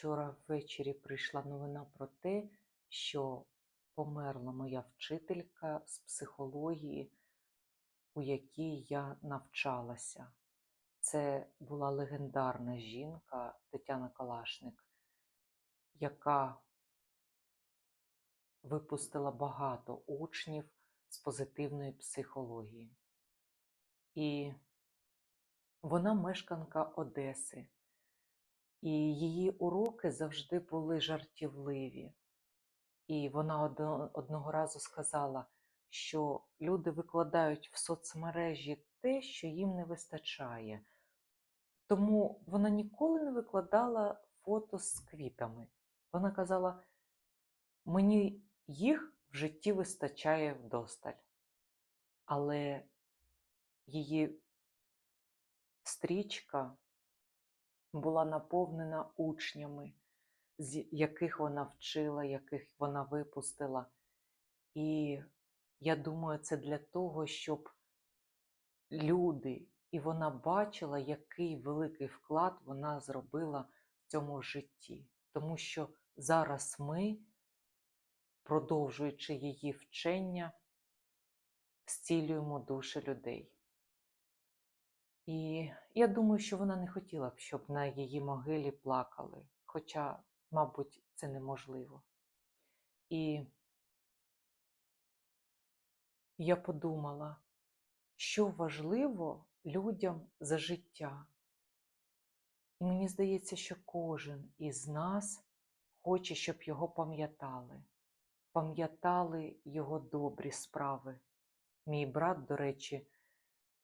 Вчора ввечері прийшла новина про те, що померла моя вчителька з психології, у якій я навчалася. Це була легендарна жінка Тетяна Калашник, яка випустила багато учнів з позитивної психології. І вона мешканка Одеси. І її уроки завжди були жартівливі. І вона одного разу сказала, що люди викладають в соцмережі те, що їм не вистачає. Тому вона ніколи не викладала фото з квітами. Вона казала: мені їх в житті вистачає вдосталь. Але її стрічка була наповнена учнями, з яких вона вчила, яких вона випустила. І я думаю, це для того, щоб люди, і вона бачила, який великий вклад вона зробила в цьому житті. Тому що зараз ми, продовжуючи її вчення, зцілюємо душі людей. І я думаю, що вона не хотіла б, щоб на її могилі плакали, хоча, мабуть, це неможливо. І я подумала, що важливо людям за життя. І мені здається, що кожен із нас хоче, щоб його пам'ятали, пам'ятали його добрі справи. Мій брат, до речі,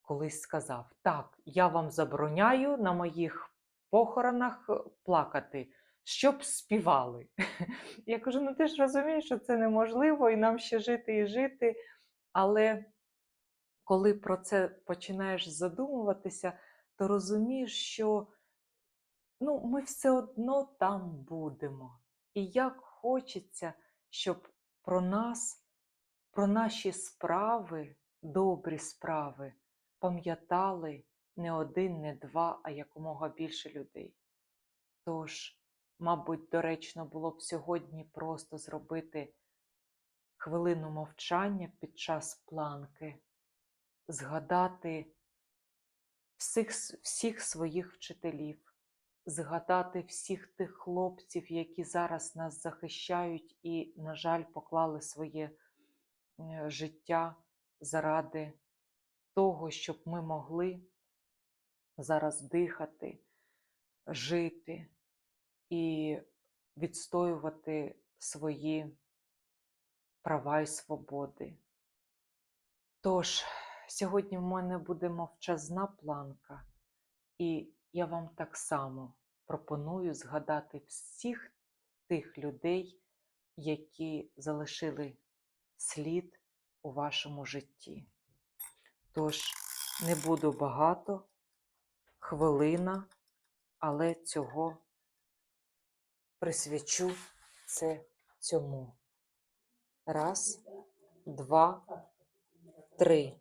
колись сказав: Так, я вам забороняю на моїх похоронах е, плакати, щоб співали. Я кажу: ну ти ж розумієш, що це неможливо, і нам ще жити і жити. Але коли про це починаєш задумуватися, то розумієш, що ну, ми все одно там будемо. І як хочеться, щоб про нас, про наші справи, добрі справи, пам'ятали не один, не два, а якомога більше людей. Тож, мабуть, доречно було б сьогодні просто зробити хвилину мовчання під час планки, згадати всіх, всіх своїх вчителів, згадати всіх тих хлопців, які зараз нас захищають і, на жаль, поклали своє е, життя заради того, щоб ми могли зараз дихати, жити і відстоювати свої права і свободи. Тож, сьогодні в мене буде мовчазна планка, і я вам так само пропоную згадати всіх тих людей, які залишили слід у вашому житті. Тож не буду багато, хвилина, але цього присвячу це цьому. Раз, два, три.